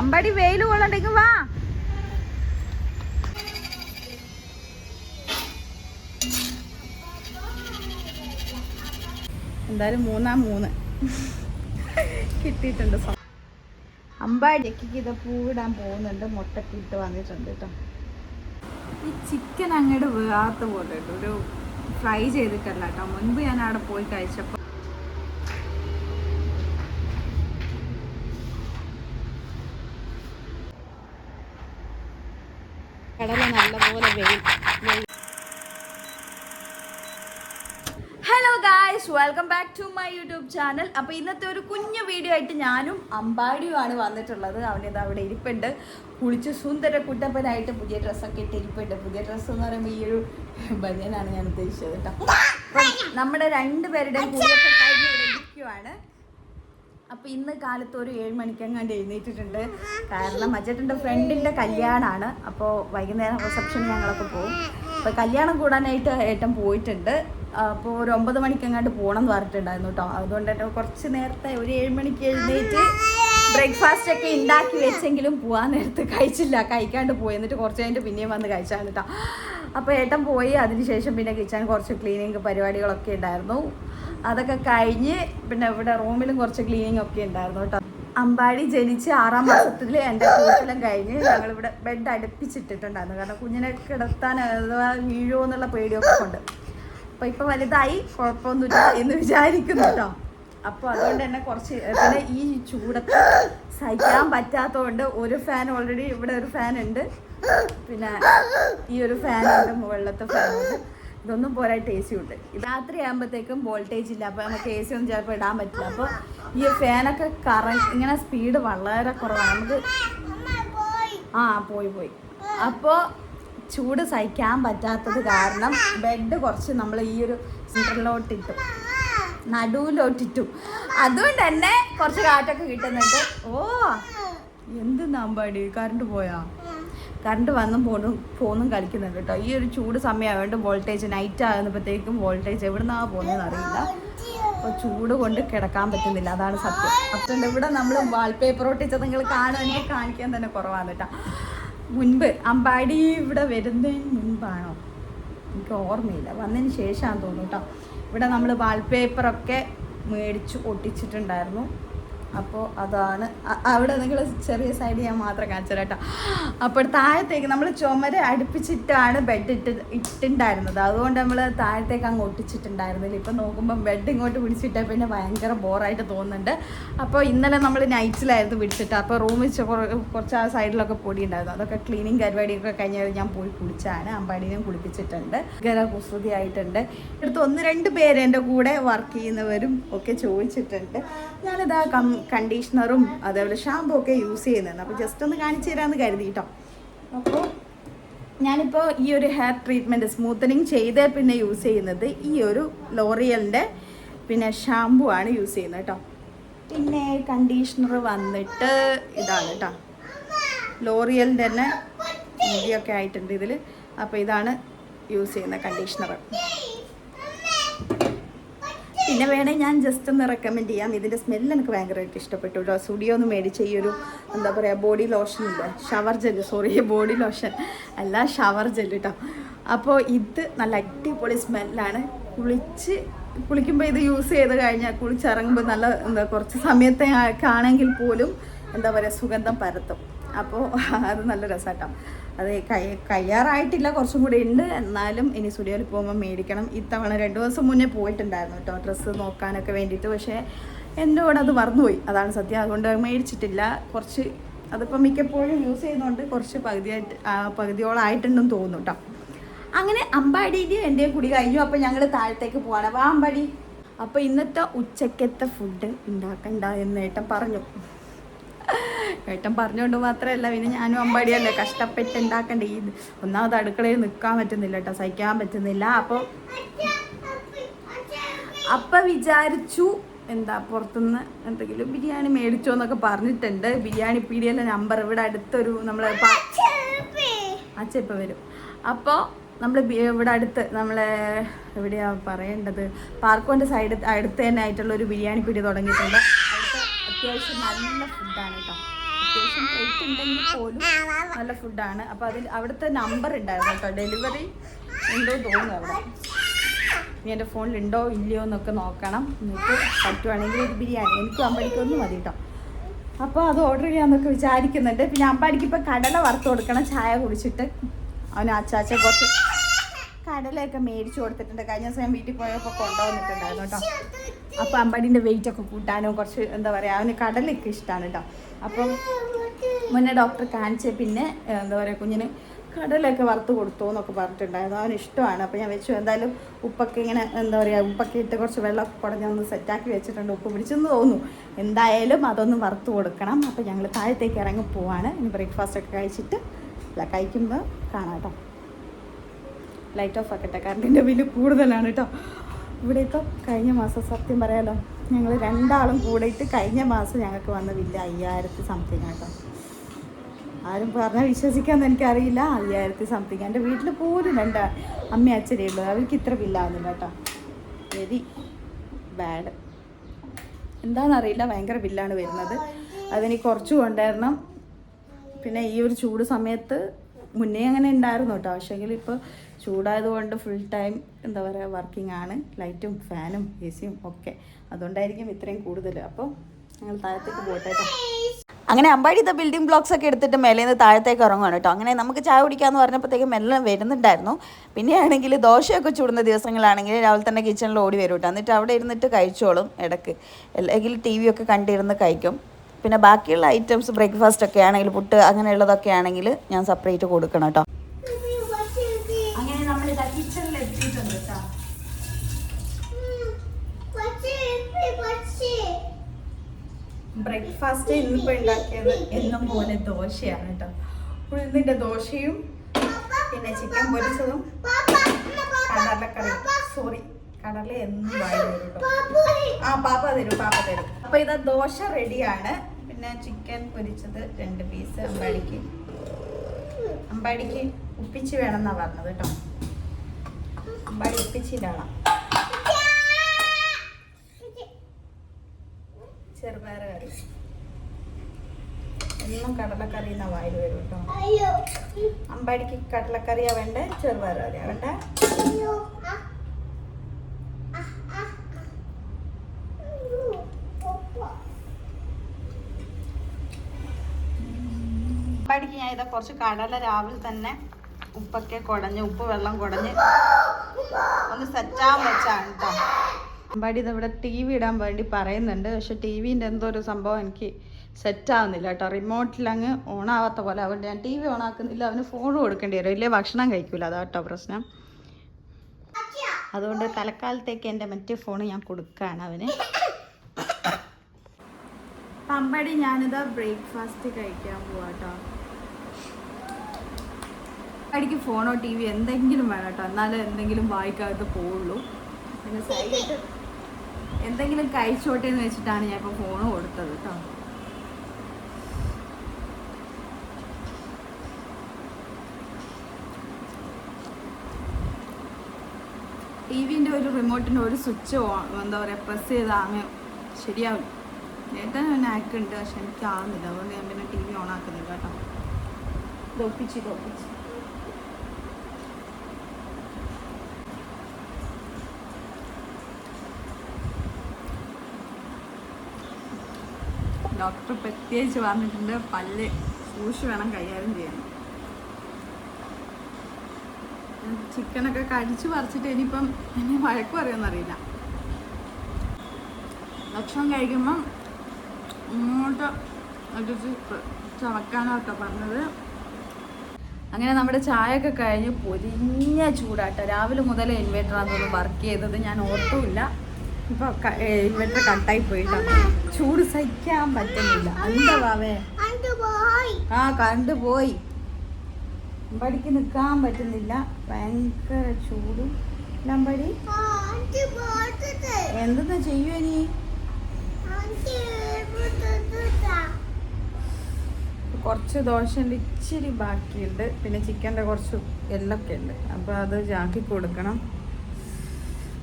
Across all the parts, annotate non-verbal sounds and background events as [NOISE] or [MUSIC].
അമ്പാടി വെയിൽ കൊള്ളണ്ടെങ്കിൽ വാ. എന്തായാലും മൂന്നാം മൂന്ന്. കിട്ടിയിട്ടുണ്ട്. അമ്പാടിക്ക് ഇത് പൂവിടാൻ പോകുന്നുണ്ട്. മുട്ടക്കിട്ട് വന്നിട്ടുണ്ട് കേട്ടോ ഈ ചിക്കൻ അങ്ങോട്ട് വേറാത്ത പോലെ ഒരു ഫ്രൈ ചെയ്തിട്ടല്ല കേട്ടോ. മുൻപ് ഞാൻ അവിടെ പോയി കഴിച്ചപ്പോൾ കടല നല്ലപോലെ വെയിൽ വെയിൽ hello guys welcome back to my YouTube channel അപ്പോൾ ഇന്നത്തെ ഒരു കുഞ്ഞു വീഡിയോ ആയിട്ട് ഞാനും അമ്പാടിയുമാണ് വന്നിട്ടുള്ളത്. അവന്റെ അവിടെ ഇരിപ്പുണ്ട്. കുളിച്ച് സുന്ദര കുട്ടപ്പനായിട്ട് പുതിയ ഡ്രസ്സൊക്കെ ഇട്ട് ഇരിപ്പുണ്ട്. പുതിയ ഡ്രസ്സ് എന്ന് പറയുമ്പോൾ ഈ ഒരു ബനിയനാണ് ഞാൻ ഉദ്ദേശിച്ചത് കേട്ടോ. നമ്മുടെ രണ്ടുപേരുടെയും കഴിഞ്ഞ് ഇരിക്കുവാണ്. അപ്പൊ ഇന്ന് കാലത്ത് ഒരു ഏഴ് മണിക്കെങ്ങാണ്ട് എഴുന്നേറ്റിട്ടുണ്ട്. കാരണം അജറ്റിന്റെ ഫ്രണ്ടിന്റെ കല്യാണമാണ് അപ്പോൾ വൈകുന്നേരം റിസപ്ഷൻ ഞങ്ങളൊക്കെ പോകും. അപ്പോൾ കല്യാണം കൂടാനായിട്ട് ഏട്ടൻ പോയിട്ടുണ്ട്. അപ്പോൾ ഒരു ഒമ്പത് മണിക്കെങ്ങാണ്ട് പോകണം എന്ന് പറഞ്ഞിട്ടുണ്ടായിരുന്നു കേട്ടോ അതുകൊണ്ട് തന്നെ കുറച്ച് നേരത്തെ ഒരു ഏഴ് മണിക്ക് എഴുന്നേറ്റ് ബ്രേക്ക്ഫാസ്റ്റ് ഒക്കെ ഉണ്ടാക്കി വെച്ചെങ്കിലും പോകാൻ നേരത്ത് കഴിച്ചില്ല. കഴിക്കാണ്ട് പോയി. എന്നിട്ട് കുറച്ച് കഴിഞ്ഞിട്ട് പിന്നെയും വന്ന് കഴിച്ചാണ് കേട്ടോ അപ്പോൾ ഏട്ടൻ പോയി. അതിനുശേഷം പിന്നെ കിച്ചൺ കുറച്ച് ക്ലീനിങ് പരിപാടികളൊക്കെ ഉണ്ടായിരുന്നു. അതൊക്കെ കഴിഞ്ഞ് പിന്നെ ഇവിടെ റൂമിലും കുറച്ച് ക്ലീനിങ് ഒക്കെ ഉണ്ടായിരുന്നു കേട്ടോ അമ്പാടി ജനിച്ച് ആറാം മാസത്തിൽ എന്റെ കൂട്ടിലും കഴിഞ്ഞ് ഞങ്ങളിവിടെ ബെഡ് അടുപ്പിച്ചിട്ടിട്ടുണ്ടായിരുന്നു. കാരണം കുഞ്ഞിനെ കിടത്താൻ അഥവാ വീഴുമോ എന്നുള്ള പേടിയൊക്കെ ഉണ്ട്. അപ്പോൾ ഇപ്പൊ വലുതായി കുഴപ്പമൊന്നുമില്ല എന്ന് വിചാരിക്കുന്നു കേട്ടോ അപ്പോൾ അതുകൊണ്ട് തന്നെ കുറച്ച് പിന്നെ ഈ ചൂടത്ത് സഹിക്കാൻ പറ്റാത്തതുകൊണ്ട് ഒരു ഫാൻ ഓൾറെഡി ഇവിടെ ഒരു ഫാൻ ഉണ്ട്. പിന്നെ ഈ ഒരു ഫാൻ ഉണ്ട് മുകളിലത്തെ ഫാൻ ഉണ്ട്. ഇതൊന്നും പോരായിട്ട് എ സി ഉണ്ട് രാത്രി ആകുമ്പോഴത്തേക്കും വോൾട്ടേജ് ഇല്ല. അപ്പോൾ നമുക്ക് എ സി ഒന്നും ചിലപ്പോൾ ഇടാൻ പറ്റില്ല. അപ്പോൾ ഈ ഫാനൊക്കെ കറണ്ട് ഇങ്ങനെ സ്പീഡ് വളരെ കുറവാണ്. നമുക്ക് ആ പോയി പോയി. അപ്പോൾ ചൂട് സഹിക്കാൻ പറ്റാത്തത് കാരണം ബെഡ് കുറച്ച് നമ്മൾ ഈ ഒരു സെന്ററിലോട്ടിട്ടു നടുവിലോട്ടിട്ടു. അതുകൊണ്ട് തന്നെ കുറച്ച് കാറ്റൊക്കെ കിട്ടുന്നുണ്ട്. ഓ എന്ത് നമ്പാടി? കറണ്ട് പോയാ? കറണ്ട് വന്നും പോന്നും പോന്നും കളിക്കുന്നുണ്ട് കേട്ടോ. ഈ ഒരു ചൂട് സമയമായതുകൊണ്ട് വോൾട്ടേജ് നൈറ്റ് ആകുന്നപ്പോഴത്തേക്കും വോൾട്ടേജ് എവിടെ നിന്നാ പോകുന്നതെന്ന് അറിയില്ല. അപ്പോൾ ചൂട് കൊണ്ട് കിടക്കാൻ പറ്റുന്നില്ല. അതാണ് സത്യം. അപ്പം ഇവിടെ നമ്മൾ വാൾപേപ്പർ ഒട്ടിച്ചത് നിങ്ങൾ കാണുക കാണിക്കാൻ തന്നെ കുറവാണ് കേട്ടോ. മുൻപ് അമ്പാടി ഇവിടെ വരുന്നതിന് മുൻപാണോ? എനിക്ക് ഓർമ്മയില്ല. വന്നതിന് ശേഷമാണെന്ന് തോന്നുന്നു കേട്ടോ ഇവിടെ നമ്മൾ വാൾപേപ്പറൊക്കെ മേടിച്ച് ഒട്ടിച്ചിട്ടുണ്ടായിരുന്നു. അപ്പോൾ അതാണ്. അവിടെ നിങ്ങൾ ചെറിയ സൈഡ് ഞാൻ മാത്രം കാണിച്ചു കേട്ടോ. അപ്പോൾ താഴത്തേക്ക് നമ്മൾ ചുമര അടുപ്പിച്ചിട്ടാണ് ബെഡ് ഇട്ട് ഇട്ടുണ്ടായിരുന്നത്. അതുകൊണ്ട് നമ്മൾ താഴത്തേക്ക് അങ്ങ് ഒട്ടിച്ചിട്ടുണ്ടായിരുന്നില്ല. ഇപ്പം നോക്കുമ്പോൾ ബെഡ് ഇങ്ങോട്ട് പിടിച്ചിട്ടാൽ പിന്നെ ഭയങ്കര ബോറായിട്ട് തോന്നുന്നുണ്ട്. അപ്പോൾ ഇന്നലെ നമ്മൾ നൈറ്റ്സിലായിരുന്നു പിടിച്ചിട്ട്. അപ്പോൾ റൂമിൽ കുറച്ച് ആ സൈഡിലൊക്കെ പൊടി ഉണ്ടായിരുന്നു അതൊക്കെ ക്ലീനിങ് പരിപാടിയൊക്കെ കഴിഞ്ഞാൽ ഞാൻ പോയി കുളിച്ചാണ്. അമ്പാടിനെയും കുളിപ്പിച്ചിട്ടുണ്ട്. ഭയങ്കര കുസൃതി ആയിട്ടുണ്ട് ഒന്ന് രണ്ട് പേര് എന്റെ കൂടെ വർക്ക് ചെയ്യുന്നവരും ഒക്കെ ചോദിച്ചിട്ടുണ്ട്. ഞാനിതാ കം കണ്ടീഷണറും അതേപോലെ ഷാമ്പു ഒക്കെ യൂസ് ചെയ്യുന്നുണ്ട്. അപ്പോൾ ജസ്റ്റ് ഒന്ന് കാണിച്ചു തരാമെന്ന് കരുതി കേട്ടോ അപ്പോൾ ഞാനിപ്പോൾ ഈ ഒരു ഹെയർ ട്രീറ്റ്മെന്റ് സ്മൂത്തനിങ് ചെയ്ത് പിന്നെ യൂസ് ചെയ്യുന്നത് ഈ ഒരു ലോറിയലിന്റെ പിന്നെ ഷാമ്പു ആണ് യൂസ് ചെയ്യുന്നത് കേട്ടോ പിന്നെ കണ്ടീഷണർ വന്നിട്ട് ഇതാണ് കേട്ടോ ലോറിയലിന്റെ തന്നെ മുടിയൊക്കെ ആയിട്ടുണ്ട് ഇതിൽ അപ്പോൾ ഇതാണ് യൂസ് ചെയ്യുന്ന കണ്ടീഷണർ പിന്നെ വേണേൽ ഞാൻ ജസ്റ്റ് ഒന്ന് റെക്കമെൻഡ് ചെയ്യാം. ഇതിന്റെ സ്മെല്ല് എനിക്ക് ഭയങ്കരമായിട്ട് ഇഷ്ടപ്പെട്ടു കേട്ടോ സ്റ്റുഡിയോ ഒന്ന് മേടിച്ച ഈ ഒരു എന്താ പറയുക ബോഡി ലോഷൻ ഇല്ല? Shower gel sorry body lotion അല്ല ഷവർ ജെൽ കേട്ടോ അപ്പോൾ ഇത് നല്ല അടിപൊളി സ്മെല്ലാണ് കുളിച്ച് കുളിക്കുമ്പോൾ ഇത് യൂസ് ചെയ്ത് കഴിഞ്ഞാൽ കുളിച്ചിറങ്ങുമ്പോൾ നല്ല എന്താ കുറച്ച് സമയത്തെ ആണെങ്കിൽ പോലും എന്താ പറയുക സുഗന്ധം പരത്തും. അപ്പോൾ [LAUGHS] അത് നല്ല രസമാട്ടോ അത് കയ്യാറായിട്ടില്ല കുറച്ചും കൂടി ഉണ്ട്. എന്നാലും ഇനി സ്റ്റുഡിയോയിൽ പോകുമ്പോൾ മേടിക്കണം. ഇത്തവണ രണ്ട് ദിവസം മുന്നേ പോയിട്ടുണ്ടായിരുന്നു കേട്ടോ ഡ്രസ്സ് നോക്കാനൊക്കെ വേണ്ടിയിട്ട് പക്ഷേ എന്റെ കൂടെ അത് മറന്നുപോയി. അതാണ് സത്യം. അതുകൊണ്ട് മേടിച്ചിട്ടില്ല. കുറച്ച് അതിപ്പോൾ മിക്കപ്പോഴും യൂസ് ചെയ്യുന്നതുകൊണ്ട് കുറച്ച് പകുതിയായിട്ട് പകുതിയോളായിട്ടുണ്ടെന്ന് തോന്നുന്നു കേട്ടോ അങ്ങനെ അമ്പാടിയിൽ എന്റെ കുടി കഴിഞ്ഞു. അപ്പോൾ ഞങ്ങൾ താഴത്തേക്ക് പോകണം അപ്പോൾ അമ്പാടി. അപ്പോൾ ഇന്നത്തെ ഉച്ചക്കത്തെ ഫുഡ് ഉണ്ടാക്കണ്ട എന്ന് ഏട്ടൻ പറഞ്ഞു. ഏട്ടൻ പറഞ്ഞുകൊണ്ട് മാത്രമല്ല പിന്നെ ഞാനും അമ്പാടിയല്ലേ കഷ്ടപ്പെട്ട് ഉണ്ടാക്കണ്ടേ ഈ ഒന്നാമത് അടുക്കളയിൽ നിൽക്കാൻ പറ്റുന്നില്ല കേട്ടോ സഹിക്കാൻ പറ്റുന്നില്ല. അപ്പോൾ അപ്പം വിചാരിച്ചു എന്താ പുറത്തുനിന്ന് എന്തെങ്കിലും ബിരിയാണി മേടിച്ചോ എന്നൊക്കെ പറഞ്ഞിട്ടുണ്ട്. ബിരിയാണി പീടിയല്ല നമ്പർ ഇവിടെ അടുത്തൊരു നമ്മൾ അച്ഛ ഇപ്പം വരും. അപ്പോൾ നമ്മൾ ഇവിടെ അടുത്ത് നമ്മളെ എവിടെയാ പറയേണ്ടത്? പാർക്കോന്റെ സൈഡ് അടുത്ത് തന്നെ ആയിട്ടുള്ള ഒരു ബിരിയാണി പീടിയ തുടങ്ങിയിട്ടുണ്ട്. അത്യാവശ്യം നല്ല ഫുഡാണ് കേട്ടോ. അത്യാവശ്യം റേറ്റ് ഉണ്ടെങ്കിൽ പോലും നല്ല ഫുഡാണ് അപ്പോൾ അതിൽ അവിടുത്തെ നമ്പർ ഉണ്ടായിരുന്നു കേട്ടോ. ഡെലിവറി ഉണ്ടോ തോന്നുന്നു അവിടെ. ഇനി എന്റെ ഫോണിൽ ഉണ്ടോ ഇല്ലയോ എന്നൊക്കെ നോക്കണം. എന്നിട്ട് പറ്റുവാണെങ്കിൽ ഒരു ബിരിയാണി. എനിക്ക് അമ്പടിക്കൊന്നും മതി കേട്ടോ. അപ്പോൾ അത് ഓർഡർ ചെയ്യാമെന്നൊക്കെ വിചാരിക്കുന്നുണ്ട്. പിന്നെ അമ്പാടിക്ക് ഇപ്പോൾ കടല വറുത്ത് കൊടുക്കണം. ചായ കുടിച്ചിട്ട്. അവന് അച്ചാച്ച കുറച്ച് കടലയൊക്കെ മേടിച്ചു കൊടുത്തിട്ടുണ്ട്. കഴിഞ്ഞ ദിവസം ഞാൻ വീട്ടിൽ പോയപ്പോൾ കൊണ്ടുവന്നിട്ടുണ്ടായിരുന്നു കേട്ടോ. അപ്പോൾ അമ്പാടിന്റെ വെയിറ്റ് ഒക്കെ കൂട്ടാനും കുറച്ച് എന്താ പറയുക അവന് കടലൊക്കെ ഇഷ്ടമാണ് കേട്ടോ. അപ്പം മുന്നേ ഡോക്ടർ കാണിച്ച് പിന്നെ എന്താ പറയുക കുഞ്ഞിന് കടലൊക്കെ വറുത്ത് കൊടുത്തു എന്നൊക്കെ പറഞ്ഞിട്ടുണ്ടായിരുന്നു. അവന് ഇഷ്ടമാണ്. അപ്പോൾ ഞാൻ വെച്ചു. എന്തായാലും ഉപ്പൊക്കെ ഇങ്ങനെ എന്താ പറയുക ഉപ്പൊക്കെ ഇട്ട് കുറച്ച് വെള്ളമൊക്കെ കുടഞ്ഞ് ഒന്ന് സെറ്റാക്കി വെച്ചിട്ടുണ്ട്. ഉപ്പ് പിടിച്ചെന്ന് തോന്നുന്നു. എന്തായാലും അതൊന്ന് വറുത്ത് കൊടുക്കണം. അപ്പോൾ ഞങ്ങൾ താഴത്തേക്ക് ഇറങ്ങി പോവാണ്. ഇനി ബ്രേക്ക്ഫാസ്റ്റ് ഒക്കെ കഴിച്ചിട്ട് കഴിക്കുമ്പോൾ കാണാം കേട്ടോ. ലൈറ്റ് ഓഫ് ആക്കട്ടെ. കറണ്ടിന്റെ ബില്ല് കൂടുതലാണ് കേട്ടോ ഇവിടെ ഇപ്പം കഴിഞ്ഞ മാസം സത്യം പറയാലോ ഞങ്ങൾ രണ്ടാളും കൂടിയിട്ട് കഴിഞ്ഞ മാസം ഞങ്ങൾക്ക് വന്ന ബില്ല് അയ്യായിരത്തി സംതിങ് കേട്ടോ ആരും പറഞ്ഞാൽ വിശ്വസിക്കാമെന്ന് എനിക്കറിയില്ല. അയ്യായിരത്തി സംതിങ് എന്റെ വീട്ടിൽ പോലും രണ്ട് അമ്മ ഉള്ളൂ. അവർക്ക് ഇത്ര ബില്ലാവുന്നില്ല കേട്ടോ വെരി ബാഡ് എന്താണെന്നറിയില്ല ഭയങ്കര ബില്ലാണ് വരുന്നത്. അതിനി കുറച്ച് കൊണ്ടുവരണം. പിന്നെ ഈ ഒരു ചൂട് സമയത്ത് മുന്നേ അങ്ങനെ ഉണ്ടായിരുന്നു കേട്ടോ. പക്ഷേങ്കിൽ ഇപ്പോൾ ചൂടായതുകൊണ്ട് ഫുൾ ടൈം എന്താ പറയുക വർക്കിംഗ് ആണ്. ലൈറ്റും ഫാനും എ സിയും ഒക്കെ. അതുകൊണ്ടായിരിക്കും ഇത്രയും കൂടുതൽ. അപ്പോൾ ഞങ്ങൾ താഴത്തേക്ക് പോട്ടെ അങ്ങനെ അമ്പാടിത്തെ ബിൽഡിംഗ് ബ്ലോക്സ് ഒക്കെ എടുത്തിട്ട് മേലെ നിന്ന് താഴത്തേക്ക് ഇറങ്ങുകയാണ് കേട്ടോ. അങ്ങനെ നമുക്ക് ചായ കുടിക്കാമെന്ന് പറഞ്ഞപ്പോഴത്തേക്കും എല്ലാം വരുന്നുണ്ടായിരുന്നു. പിന്നെയാണെങ്കിൽ ദോശയൊക്കെ ചൂടുന്ന ദിവസങ്ങളാണെങ്കിൽ രാവിലെ തന്നെ കിച്ചണിൽ ഓടി വരും കേട്ടോ. എന്നിട്ട് അവിടെ ഇരുന്നിട്ട് കഴിച്ചോളും ഇടയ്ക്ക്. അല്ലെങ്കിൽ ടി വി ഒക്കെ കണ്ടിരുന്ന് കഴിക്കും. പിന്നെ ബാക്കിയുള്ള ഐറ്റംസ് ബ്രേക്ക്ഫാസ്റ്റ് ഒക്കെ ആണെങ്കിൽ പുട്ട് അങ്ങനെയുള്ളതൊക്കെ ആണെങ്കിൽ ഞാൻ സെപ്പറേറ്റ് കൊടുക്കണം കേട്ടോ. അങ്ങനെ നമ്മൾ ഇതാ കിച്ചണിൽ എത്തിയിട്ടുണ്ട് കേട്ടോ. ബ്രേക്ക്ഫാസ്റ്റ് ഇന്നിപ്പോൾ ഉണ്ടാക്കിയത് എന്നും പോലെ ദോശയാണ് കേട്ടോ. ഉഴുന്നിന്റെ ദോശയും പിന്നെ ചിക്കൻ പൊരിച്ചതും കടലക്കറി സോറി കടല എന്നും വായി വരും കേട്ടോ. ആ പാപ്പ തരും പാപ്പ തരും. അപ്പൊ ഇത് ദോശ റെഡിയാണ്. പിന്നെ ചിക്കൻ പൊരിച്ചത് രണ്ട് പീസ് അമ്പാടിക്ക്. അമ്പാടിക്ക് ഉപ്പിച്ച് വേണം എന്നാ പറഞ്ഞത് കേട്ടോ. അമ്പാടി ഉപ്പിച്ചിട്ടാണ് ചെറുപയർ കറി. എന്നും കടലക്കറി എന്നാ വായിൽ വരും കേട്ടോ അമ്പാടിക്ക് കടലക്കറിയാ വേണ്ടേ ചെറുപയർ കറിയാ വേണ്ടേ? ഇതാ കുറച്ച് കടല രാവിലെ തന്നെ ഉപ്പൊക്കെ കുടഞ്ഞ് ഉപ്പ് വെള്ളം കുടഞ്ഞ് ഒന്ന് സെറ്റാൻ വെച്ചാണ് കേട്ടോ അമ്പാടി ഇതിവിടെ ടി വി ഇടാൻ വേണ്ടി പറയുന്നുണ്ട്. പക്ഷെ ടി വിന്റെ എന്തോ ഒരു സംഭവം എനിക്ക് സെറ്റ് ആവുന്നില്ല കേട്ടോ റിമോട്ടിൽ അങ്ങ് ഓണാവാത്ത പോലെ അതുകൊണ്ട് ഞാൻ ടി വി ഓൺ ആക്കുന്നില്ല. അവന് ഫോൺ കൊടുക്കേണ്ടി വരും. ഇല്ലേ ഭക്ഷണം കഴിക്കൂല. അതാ കേട്ടോ പ്രശ്നം. അതുകൊണ്ട് തലക്കാലത്തേക്ക് എന്റെ മറ്റേ ഫോൺ ഞാൻ കൊടുക്കുകയാണ് അവന്. പമ്പടി ഞാനിതാ ബ്രേക്ക്ഫാസ്റ്റ് കഴിക്കാൻ പോവാട്ടോ അടിക്ക് ഫോണോ ടി വി എന്തെങ്കിലും വേണം കേട്ടോ. എന്നാലേ എന്തെങ്കിലും വായിക്കാതെ പോവുള്ളൂ. പിന്നെ സൈഡ് എന്തെങ്കിലും കഴിച്ചോട്ടെ എന്ന് വെച്ചിട്ടാണ് ഞാൻ ഇപ്പോൾ ഫോൺ കൊടുത്തത് കേട്ടോ. ടി വിന്റെ ഒരു റിമോട്ടിന്റെ ഒരു സ്വിച്ച് എന്താ പറയുക പ്രസ് അങ്ങ് ശരിയാവും. നേരത്തെ ഞാൻ ആക്കുന്നുണ്ട് പക്ഷെ എനിക്ക് ആവുന്നില്ല അതുകൊണ്ട് ഞാൻ പിന്നെ ടി വി ഓൺ ആക്കുന്നില്ല കേട്ടോ. ഇത് ഒപ്പിച്ച് ഡോക്ടർ പ്രത്യേകിച്ച് പറഞ്ഞിട്ടുണ്ട് പല്ല് സൂക്ഷിച്ച് വേണം കൈകാര്യം ചെയ്യാൻ. ചിക്കനൊക്കെ കടിച്ചു പറിച്ചിട്ട് ഇനിയിപ്പം ഇനി വഴക്ക് പറയുമെന്നറിയില്ല ഭക്ഷണം കഴിക്കുമ്പം ഇങ്ങോട്ട് അടിച്ച് ചവക്കാനോ പറഞ്ഞത്. അങ്ങനെ നമ്മുടെ ചായ ഒക്കെ കഴിഞ്ഞ് പൊരിഞ്ഞ ചൂടാട്ട രാവിലെ മുതൽ തോന്നുന്നു വർക്ക് ചെയ്തത് ഞാൻ ഓർത്തുമില്ല ഇപ്പൊ ഇൻവേർട്ടർ കട്ടായി പോയിട്ടാണ് ചൂട് സഹിക്കാൻ പറ്റുന്നില്ല. എന്താ വാവേ? ആ കണ്ടു പോയി. അമ്പടിക്ക് നിൽക്കാൻ പറ്റുന്നില്ല. ഭയങ്കര ചൂടും. ലമ്പടി എന്തെന്ന് ചെയ്യൂ ഇനി കുറച്ച് ദോശന്റെ ഇച്ചിരി ബാക്കിയുണ്ട്. പിന്നെ ചിക്കന്റെ കുറച്ച് എല്ലൊക്കെ ഉണ്ട്. അപ്പോൾ അത് ചാക്കി കൊടുക്കണം.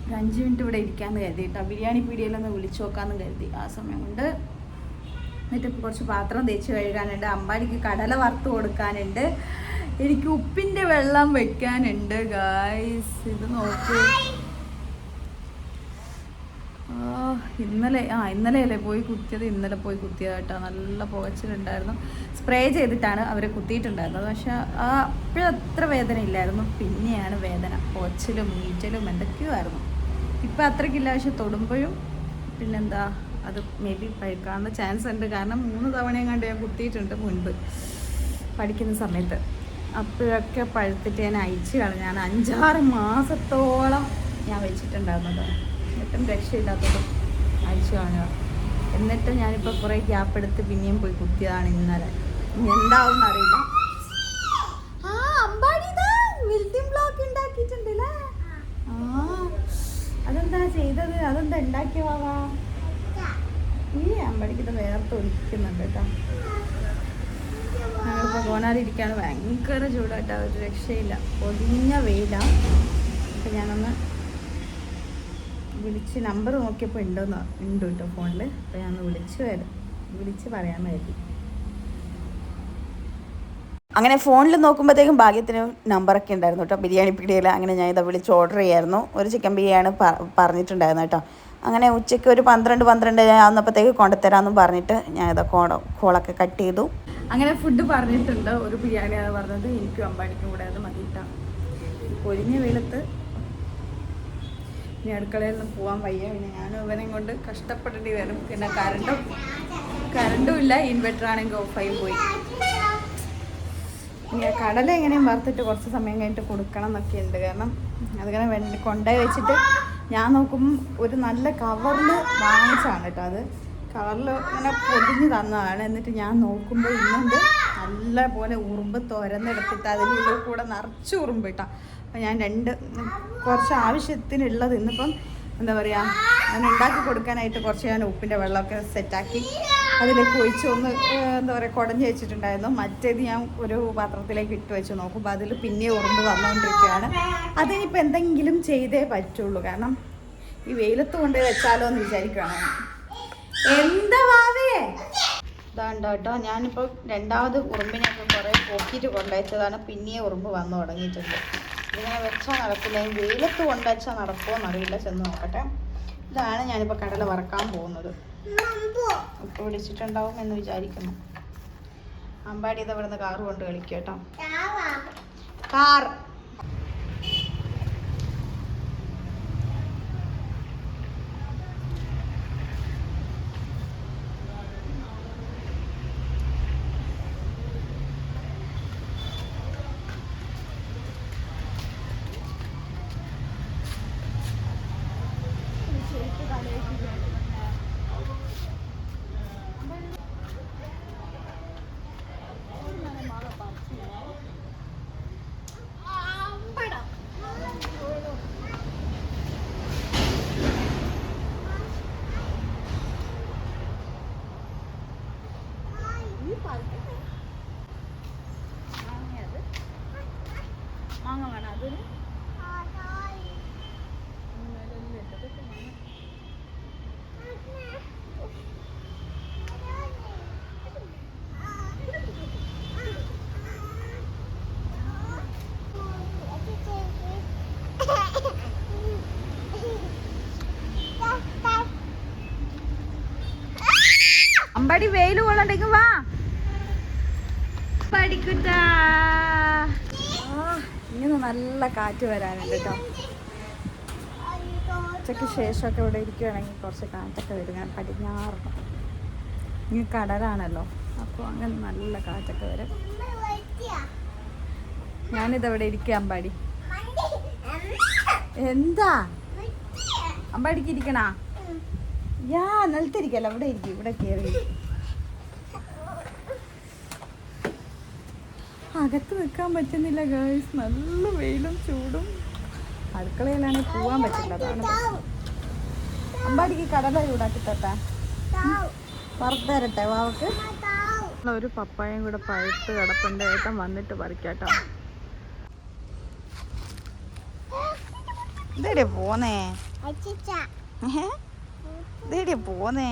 ഒരു അഞ്ച് മിനിറ്റ് ഇവിടെ ഇരിക്കാമെന്ന് കരുതി കേട്ടോ ബിരിയാണി പീടികയിലൊന്ന് വിളിച്ചു നോക്കാമെന്ന് കരുതി. ആ സമയം കൊണ്ട് എന്നിട്ട് കുറച്ച് പാത്രം തേച്ച് കഴുകാനുണ്ട്. അമ്പാടിക്ക് കടല വറുത്ത് കൊടുക്കാനുണ്ട്. എനിക്ക് ഉപ്പിന്റെ വെള്ളം വെക്കാനുണ്ട് ഗായ്സ് ഇത് നോക്ക്. ആ, ഇന്നലെ അല്ലേ പോയി കുത്തിയത്? ഇന്നലെ പോയി കുത്തിയത് കേട്ടോ നല്ല പുകച്ചിലുണ്ടായിരുന്നു. സ്പ്രേ ചെയ്തിട്ടാണ് അവരെ കുത്തിയിട്ടുണ്ടായിരുന്നത്. പക്ഷെ ആ അപ്പോഴത്ര വേദന ഇല്ലായിരുന്നു പിന്നെയാണ് വേദന. പുകച്ചിലും ഈറ്റലും എന്തൊക്കെയോ ആയിരുന്നു. ഇപ്പം അത്രയ്ക്കില്ല പക്ഷെ തൊടുമ്പോഴും പിന്നെന്താ അത് മേ ബി പഴുക്കാനുള്ള ചാൻസ് ഉണ്ട്. കാരണം മൂന്ന് തവണയും കണ്ട് ഞാൻ കുത്തിയിട്ടുണ്ട് മുൻപ് പഠിക്കുന്ന സമയത്ത്. അപ്പോഴൊക്കെ പഴുത്തിട്ട് ഞാൻ അയച്ചു കളഞ്ഞു. ഞാൻ അഞ്ചാറ് മാസത്തോളം ഞാൻ വെച്ചിട്ടുണ്ടായിരുന്നത്. എന്നിട്ടും രക്ഷയില്ലാത്തതും അയച്ചു കളഞ്ഞു എന്നിട്ട് ഞാനിപ്പോൾ കുറേ ഗ്യാപ്പ് എടുത്ത് പിന്നെയും പോയി കുത്തിയതാണ് ഇന്നലെ. ഇനി എന്താവും അറിയില്ല. ആ അമ്പാടി ബിൽഡിംഗ് ബ്ലോക്ക് ഉണ്ടാക്കിയിട്ടുണ്ടല്ലേ? അതെന്താ ചെയ്തത്? അതെന്താ ഉണ്ടാക്കിയ വാവാ ഈ അമ്പടിക്ക് ഇത് വേർത്ത് ഒലിക്കുന്നുണ്ട് കേട്ടോ ഞങ്ങളിപ്പോൾ കോണാലിരിക്കാണ് ഭയങ്കര ചൂടായിട്ട്. ഒരു രക്ഷയില്ല. പൊതിഞ്ഞ വെയിലാണ് അപ്പം ഞാനൊന്ന് വിളിച്ച് നമ്പർ നോക്കിയപ്പോൾ ഉണ്ടോന്ന് ഉണ്ട് കേട്ടോ ഫോണിൽ അപ്പോൾ ഞാൻ വിളിച്ച് വരും. വിളിച്ച് പറയാൻ കരുതി അങ്ങനെ ഫോണിൽ നോക്കുമ്പോഴത്തേക്കും ഭാഗ്യത്തിന് നമ്പറൊക്കെ ഉണ്ടായിരുന്നു കേട്ടോ. ബിരിയാണി പീടിയയിൽ അങ്ങനെ ഞാൻ ഇതാ വിളിച്ച് ഓർഡർ ചെയ്യായിരുന്നു. ഒരു ചിക്കൻ ബിരിയാണി പറഞ്ഞിട്ടുണ്ടായിരുന്നു കേട്ടോ. അങ്ങനെ ഉച്ചയ്ക്ക് ഒരു പന്ത്രണ്ട് പന്ത്രണ്ട് ആവുന്നപ്പോഴത്തേക്ക് കൊണ്ടുത്തരാമെന്നും പറഞ്ഞിട്ട് ഞാൻ ഇതാ കോള കോളൊക്കെ കട്ട് ചെയ്തു. അങ്ങനെ ഫുഡ് പറഞ്ഞിട്ടുണ്ട്. ഒരു ബിരിയാണി ബിരിയാണിയാണ് പറഞ്ഞത്. എനിക്കും അമ്പാടിക്കും കൂടെ അത് മതിയിട്ടാണ് പൊരിഞ്ഞ വെയിലത്ത് ഇനി അടുക്കളയിൽ നിന്ന് പോകാൻ വയ്യ. പിന്നെ ഞാനും ഇവനെയും കൊണ്ട് കഷ്ടപ്പെടേണ്ടി വരും. പിന്നെ കറണ്ടും കറണ്ടും ഇല്ല. ഇൻവെർട്ടർ ആണെങ്കിൽ ഓഫായി പോയി. കടല എങ്ങനെയും വറുത്തിട്ട് കുറച്ച് സമയം കഴിഞ്ഞിട്ട് കൊടുക്കണം എന്നൊക്കെ ഉണ്ട്. കാരണം അതിങ്ങനെ വേണ്ടി കൊണ്ടുപോയി വെച്ചിട്ട് ഞാൻ നോക്കുമ്പോൾ ഒരു നല്ല കവറിൽ വാങ്ങിച്ചാണ് കേട്ടോ അത്. കവറിൽ ഇങ്ങനെ പൊതിഞ്ഞ് തന്നതാണ്. എന്നിട്ട് ഞാൻ നോക്കുമ്പോൾ ഇന്നുണ്ട് നല്ല പോലെ ഉറുമ്പ് തുരന്നെടുത്തിട്ട് അതിനുള്ളിൽ കൂടെ നിറച്ച് ഉറുമ്പ് ഇട്ടാ. അപ്പം ഞാൻ രണ്ട് കുറച്ച് ആവശ്യത്തിനുള്ളത് ഇന്നിപ്പം എന്താ പറയുക അതിന് ഉണ്ടാക്കി കൊടുക്കാനായിട്ട് കുറച്ച് ഞാൻ ഉപ്പിന്റെ വെള്ളമൊക്കെ സെറ്റാക്കി അതിലേക്ക് ഒഴിച്ച് ഒന്ന് എന്താ പറയുക കുടഞ്ഞ് വെച്ചിട്ടുണ്ടായിരുന്നു. മറ്റേത് ഞാൻ ഒരു പാത്രത്തിലേക്ക് ഇട്ട് വെച്ച് നോക്കുമ്പോൾ അതിൽ പിന്നെ ഉറുമ്പ് വന്നുകൊണ്ടിരിക്കുകയാണ് അതിനിപ്പോൾ എന്തെങ്കിലും ചെയ്തേ പറ്റുള്ളൂ. കാരണം ഈ വെയിലത്ത് കൊണ്ട് വെച്ചാലോ എന്ന് വിചാരിക്കുകയാണ് എന്താ വാവേ ഇതാണ്ടോ കേട്ടോ ഞാനിപ്പോൾ രണ്ടാമത് ഉറുമ്പിനെയൊക്കെ കുറേ പോക്കിയിട്ട് കൊണ്ടുവച്ചതാണ്. പിന്നെയും ഉറുമ്പ് വന്നു തുടങ്ങിയിട്ടുണ്ട്. ഇതിങ്ങനെ വെച്ചാൽ നടക്കില്ല? വെയിലത്ത് കൊണ്ടുവച്ചാൽ നടക്കുമോ എന്നറിയില്ല. ചെന്ന് നോക്കട്ടെ. ഇതാണ് ഞാനിപ്പോൾ കടല വറക്കാൻ പോകുന്നത്. ഉപ്പ് പിടിച്ചിട്ടുണ്ടാവും എന്ന് വിചാരിക്കുന്നു. അമ്പാടി ഇത് ഇവിടുന്ന് കാറ് കൊണ്ട് കളിക്കട്ടോ കേട്ടോ. കാർ. അമ്പാടി വെയിൽ കൊള്ളണ്ടെങ്കിൽ വാ. പഠിക്കുട്ടാ. നല്ല കാറ്റ് വരാനുണ്ട് കേട്ടോ ഉച്ചയ്ക്ക് ശേഷമൊക്കെ ഇവിടെ ഇരിക്കുകയാണെങ്കിൽ കുറച്ച് കാറ്റൊക്കെ വരും. ഞാൻ പടിഞ്ഞാറുണ്ട് ഇനി കടലാണല്ലോ. അപ്പോൾ അങ്ങനെ നല്ല കാറ്റൊക്കെ വരും. ഞാനിതവിടെ ഇരിക്കുക അമ്പാടി. എന്താ? അമ്പാടിക്ക് ഇരിക്കണാ? യാ നിലത്തിരിക്കല്ലോ? അവിടെ ഇരിക്കും ഇവിടെ കയറി അകത്ത് നിൽക്കാൻ പറ്റുന്നില്ല ഗേൾസ് നല്ല വെയിലും ചൂടും. അടുക്കളയിലാണെങ്കിൽ പോവാൻ പറ്റില്ല. അതാണ്. അമ്പാടിക്ക് കടല ചൂടാക്കി തട്ടാ. വറുത്ത് തരട്ടെ വാവക്ക് ഒരു പപ്പായം കൂടെ പഴുത്ത് കിടപ്പുണ്ട്. ഏട്ടൻ വന്നിട്ട് പറിക്കാട്ടോ. ഇതേടെ പോന്നേ? ഇതേടെ പോന്നേ?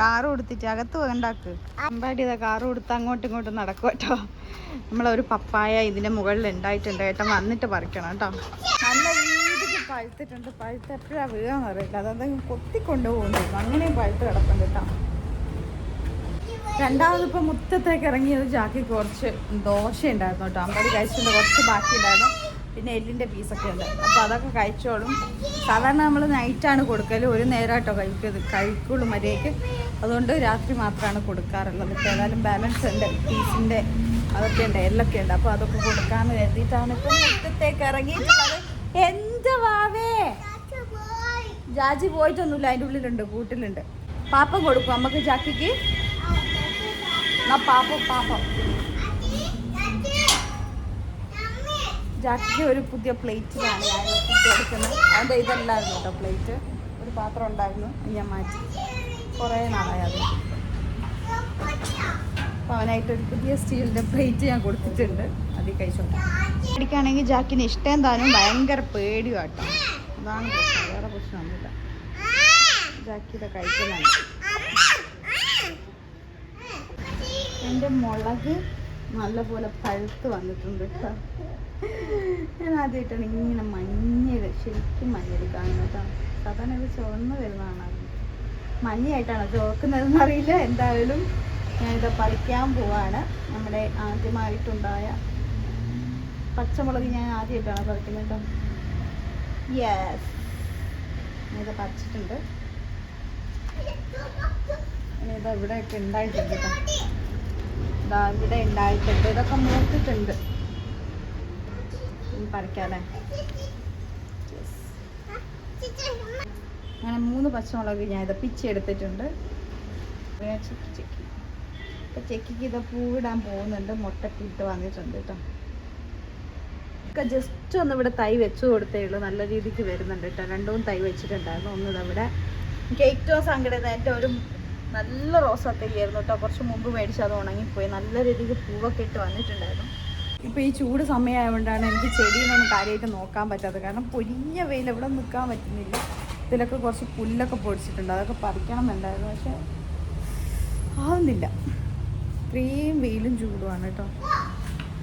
കാറ് കൊടുത്തിട്ട് അകത്ത് വേണ്ടാക്ക് അമ്പാടി ഇതാ കാറ് കൊടുത്ത് അങ്ങോട്ടും ഇങ്ങോട്ടും നടക്കും കേട്ടോ നമ്മളൊരു പപ്പായ ഇതിന്റെ മുകളിൽ ഉണ്ടായിട്ടുണ്ട്. ഏട്ടൻ വന്നിട്ട് പറിക്കണം കേട്ടോ നല്ല രീതിക്ക് പഴുത്തിട്ടുണ്ട്. പഴുത്ത് എപ്പോഴാ വീഴാന്ന് അറിയില്ല. അതെന്തെങ്കിലും കൊത്തിക്കൊണ്ട് പോകുന്നു. അങ്ങനെ പഴുത്ത് കിടപ്പുണ്ട് കേട്ടോ രണ്ടാമത് ഇപ്പൊ മുറ്റത്തേക്ക് ഇറങ്ങിയത് ജാക്കി കുറച്ച് ദോശ ഉണ്ടായിരുന്നു കേട്ടോ അമ്പാടി കഴിച്ചിട്ടുണ്ട്. കുറച്ച് ബാക്കി ഉണ്ടായിരുന്നു പിന്നെ എല്ലിന്റെ പീസൊക്കെ ഉണ്ട്. അപ്പോൾ അതൊക്കെ കഴിച്ചോളും. സാധാരണ നമ്മൾ നൈറ്റാണ് കൊടുക്കൽ ഒരു നേരം കേട്ടോ കഴിക്കുന്നത് കഴിക്കുള്ളൂ മര്യാദയ്ക്ക്. അതുകൊണ്ട് രാത്രി മാത്രമാണ് കൊടുക്കാറുള്ളത്. ഇപ്പോൾ ഏതായാലും ബാലൻസ് ഉണ്ട്. പീസിന്റെ അതൊക്കെ ഉണ്ട്. എല്ലൊക്കെ ഉണ്ട്. അപ്പോൾ അതൊക്കെ കൊടുക്കാമെന്ന് കരുതിയിട്ടാണ് ഇപ്പോൾ മുറ്റത്തേക്ക് ഇറങ്ങിയിട്ടുള്ളത്. എന്താ വാവേ? ജാജി പോയിട്ടൊന്നുമില്ല. അതിന്റെ ഉള്ളിലുണ്ട്. കൂട്ടിലുണ്ട്. പാപ്പം കൊടുക്കും. നമുക്ക് ജാക്കിക്ക്. എന്നാ പാപ്പം പാപ്പം. ജാക്കിക്ക് ഒരു പുതിയ പ്ലേറ്റിലാണ് ഞാൻ ഫുഡ് എടുക്കുന്നത്. ഇതല്ലായിരുന്നു കേട്ടോ പ്ലേറ്റ്. ഒരു പാത്രം ഉണ്ടായിരുന്നു. ഞാൻ മാറ്റി. കുറേ നാളായി അത്. അപ്പോൾ അവനായിട്ട് ഒരു പുതിയ സ്റ്റീലിന്റെ പ്ലേറ്റ് ഞാൻ കൊടുത്തിട്ടുണ്ട്. അതിൽ കഴിച്ചോട്ടെ അടിക്കുകയാണെങ്കിൽ ജാക്കിന് ഇഷ്ടം താനും ഭയങ്കര പേടി കേട്ടോ. അതാണ് പ്രശ്നം. വേറെ പ്രശ്നമൊന്നുമില്ല. ജാക്കിയുടെ കഴിക്കുന്നുണ്ട് എന്റെ മുളക് നല്ലപോലെ പഴുത്ത് വന്നിട്ടുണ്ട് കേട്ടോ. ഞാൻ ആദ്യമായിട്ടാണ് ഇങ്ങനെ മഞ്ഞൾ ശരിക്കും മഞ്ഞൾ കാണുന്നത് കേട്ടോ. സാധാരണ ഇത് ചുവന്ന് വരുന്നതാണ് മഞ്ഞയായിട്ടാണ് ചുവക്കുന്നതെന്ന് അറിയില്ല. എന്തായാലും ഞാനിത് പറിക്കാൻ പോവാണ്. നമ്മുടെ ആദ്യമായിട്ടുണ്ടായ പച്ചമുളക് ഞാൻ ആദ്യമായിട്ടാണ് പറിക്കുന്നത് കേട്ടോ. യെസ് ഇത് പറിച്ചിട്ടുണ്ട്. ഇത് ഉണ്ടായിട്ടുണ്ട് കേട്ടോ. ഇതാ ഇവിടെ ഉണ്ടായിട്ടുണ്ട്. ഇതൊക്കെ മൂത്തിട്ടുണ്ട് ഇനി പറിക്കാല്ലേ അങ്ങനെ മൂന്ന് പച്ചമുളക് ഞാൻ ഇത് പിച്ചെടുത്തിട്ടുണ്ട് എടുത്തിട്ടുണ്ട്. ചെക്കി ചെക്കി. ഇപ്പം ചെക്കിക്ക് ഇത് പൂവിടാൻ പോകുന്നുണ്ട്. മുട്ടൊക്കെ ഇട്ട് വന്നിട്ടുണ്ട് കേട്ടോ ഒക്കെ ജസ്റ്റ് ഒന്ന് ഇവിടെ തൈ വെച്ച് കൊടുത്തേ ഉള്ളൂ. നല്ല രീതിക്ക് വരുന്നുണ്ട് കേട്ടോ രണ്ടും തൈ വെച്ചിട്ടുണ്ടായിരുന്നു. ഒന്ന് ഇതവിടെ എനിക്ക് ഏറ്റവും സങ്കടം എന്റെ ഒരു നല്ല റോസാത്തേക്കായിരുന്നു കേട്ടോ കുറച്ച് മുമ്പ് മേടിച്ച് അത് ഉണങ്ങിപ്പോയി. നല്ല രീതിക്ക് പൂവൊക്കെ ഇട്ട് വന്നിട്ടുണ്ടായിരുന്നു. ഇപ്പോൾ ഈ ചൂട് സമയമായതുകൊണ്ടാണ് എനിക്ക് ചെടിയൊന്നും കാര്യമായിട്ട് നോക്കാൻ പറ്റാത്തത്. കാരണം പൊരിഞ്ഞ വെയിൽ എവിടെ നിൽക്കാൻ പറ്റുന്നില്ല. ഇതിലൊക്കെ കുറച്ച് പുല്ലൊക്കെ പൊടിച്ചിട്ടുണ്ട്. അതൊക്കെ പറിക്കണം എന്നുണ്ടായിരുന്നു പക്ഷെ ആവുന്നില്ല. ഇത്രയും വെയിലും ചൂടുമാണ് കേട്ടോ.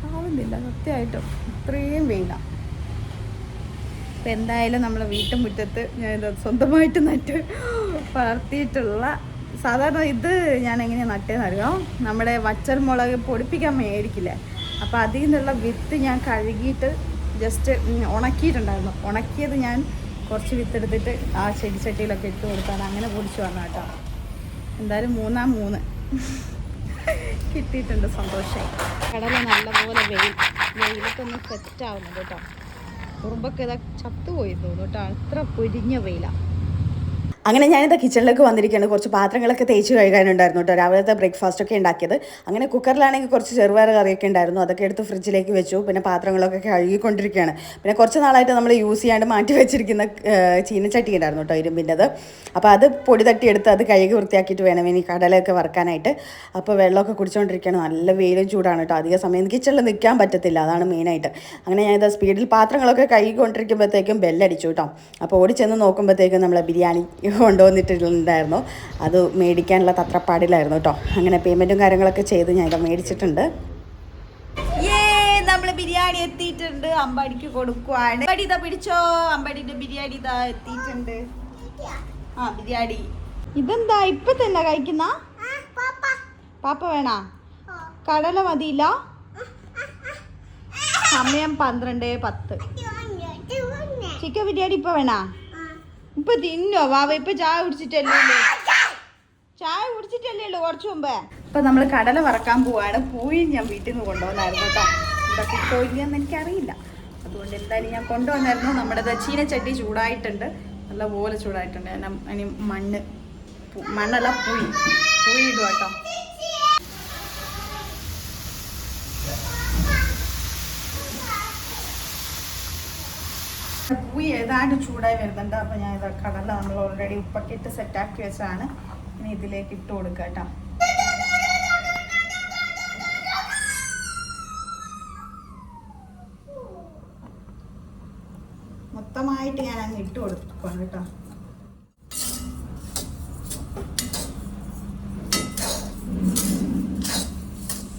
ആവുന്നില്ല. സത്യമായിട്ടും ഇത്രയും വെയിലാണ് അപ്പം എന്തായാലും നമ്മളെ വീട്ടുമുറ്റത്ത് ഞാൻ സ്വന്തമായിട്ട് നട്ട് വളർത്തിയിട്ടുള്ള സാധാരണ ഇത് ഞാൻ എങ്ങനെയാണ് നട്ടേന്ന് നമ്മുടെ വച്ചൽ മുളക് പൊടിപ്പിക്കാൻ മേടിക്കില്ലേ? അപ്പോൾ അതിൽ നിന്നുള്ള വിത്ത് ഞാൻ കഴുകിയിട്ട് ജസ്റ്റ് ഉണക്കിയിട്ടുണ്ടായിരുന്നു. ഉണക്കിയത് ഞാൻ കുറച്ച് വിത്തെടുത്തിട്ട് ആ ചെടിച്ചട്ടിയിലൊക്കെ ഇട്ട് കൊടുത്താണ്. അങ്ങനെ പൊടിച്ചു വന്ന കേട്ടോ എന്തായാലും മൂന്നാം മൂന്ന്. കിട്ടിയിട്ടുണ്ട് സന്തോഷമായി കടല നല്ലപോലെ വെയിൽ വെയിലൊക്കെ ഒന്ന് സെറ്റ് ആവുന്നുണ്ട് കേട്ടോ. കുറുമ്പൊക്കെ ഇതാ ചത്തുപോയി തോന്നുന്നു കേട്ടോ. അത്ര പൊരിഞ്ഞ വെയിലാണ് അങ്ങനെ ഞാനിത് കിച്ചണിലേക്ക് വന്നിരിക്കുകയാണ്. കുറച്ച് പാത്രങ്ങളൊക്കെ തേച്ച് കഴുകാനുണ്ടായിരുന്നു കേട്ടോ. രാവിലത്തെ ബ്രേക്ക്ഫാസ്റ്റ് ഒക്കെ ഉണ്ടാക്കിയത്. അങ്ങനെ കുക്കറിലാണെങ്കിൽ കുറച്ച് ചെറുപയർ കറിയൊക്കെ ഉണ്ടായിരുന്നു. അതൊക്കെ എടുത്ത് ഫ്രിഡ്ജിലേക്ക് വെച്ചു. പിന്നെ പാത്രങ്ങളൊക്കെ കഴുകിക്കൊണ്ടിരിക്കുകയാണ്. പിന്നെ കുറച്ച് നാളായിട്ട് നമ്മൾ യൂസ് ചെയ്യാണ്ട് മാറ്റി വെച്ചിരിക്കുന്ന ചീനച്ചട്ടി ഉണ്ടായിരുന്നു കേട്ടോ ഇരുമ്പിന്റെത്. അപ്പോൾ അത് പൊടി തട്ടിയെടുത്ത് അത് കഴുകി വൃത്തിയാക്കിയിട്ട് വേണം ഇനി കടലയൊക്കെ വറുക്കാനായിട്ട്. അപ്പോൾ വെള്ളമൊക്കെ കുടിച്ചുകൊണ്ടിരിക്കുകയാണ് നല്ല വെയിലും ചൂടാണ് കേട്ടോ. അധിക സമയം കിച്ചണിൽ നിൽക്കാൻ പറ്റത്തില്ല. അതാണ് മെയിനായിട്ട് അങ്ങനെ ഞാനിത് സ്പീഡിൽ പാത്രങ്ങളൊക്കെ കഴുകിക്കൊണ്ടിരിക്കുമ്പോഴത്തേക്കും ബെല്ലടിച്ചു കേട്ടോ. അപ്പോൾ ഓടി ചെന്ന് നോക്കുമ്പോഴത്തേക്കും നമ്മളെ ബിരിയാണി കൊണ്ടുവന്നിട്ടുണ്ടായിരുന്നു. അത് മേടിക്കാനുള്ള തത്രപ്പാടിലായിരുന്നു കേട്ടോ. അങ്ങനെ പേയ്മെന്റും കാര്യങ്ങളൊക്കെ ചെയ്ത് ഞാൻ ഇത് മേടിച്ചിട്ടുണ്ട്. ഏ നമ്മൾ ബിരിയാണി എത്തിയിട്ടുണ്ട്. അമ്പാടിക്ക് കൊടുക്കുവാണ്. അമ്പാടി ഇതാ പിടിച്ചോ? അമ്പാടിന്റെ ബിരിയാണി ഇതാ എത്തിയിട്ടുണ്ട്. ആ ബിരിയാണി. ഇതെന്താ? ഇപ്പൊ തന്നെ കഴിക്കുന്ന? പാപ്പ വേണ? കടല മതിയില്ല? സമയം പന്ത്രണ്ട് പത്ത്. ചിക്കൻ ബിരിയാണി ഇപ്പൊ വേണ? ഇപ്പൊ തിന്നോ? വാവ ഇപ്പൊ ചായ കുടിച്ചിട്ടല്ലേ ചായ കുടിച്ചിട്ടല്ലേ ഉള്ളൂ കുറച്ചു മുമ്പ്. ഇപ്പൊ നമ്മൾ കടല വറക്കാൻ പോവാണ്. പോയി ഞാൻ വീട്ടിൽ നിന്ന് കൊണ്ടുവന്നായിരുന്നു കേട്ടോ. ഇവിടെ കിട്ടോ എനിക്കറിയില്ല. അതുകൊണ്ട് എന്തായാലും ഞാൻ കൊണ്ടുവന്നായിരുന്നു. നമ്മുടെ ചീനച്ചട്ടി ചൂടായിട്ടുണ്ട്. നല്ലപോലെ ചൂടായിട്ടുണ്ട്. ഞാൻ ഇനി മണ്ണ് മണ്ണല്ല പുളി. കേട്ടോ. ആവി ഏതാണ്ട് ചൂടായി വരുന്നുണ്ട്. അപ്പോൾ ഞാൻ ഇത് കടല നമ്മൾ ഓൾറെഡി ഉപ്പൊക്കെ ഇട്ട് സെറ്റാക്കി വെച്ചാണ് ഇനി ഇതിലേക്ക് ഇട്ട് കൊടുക്കുക കേട്ടോ. മൊത്തമായിട്ട് ഞാൻ അങ്ങ് ഇട്ട് കൊടുക്കണം കേട്ടോ.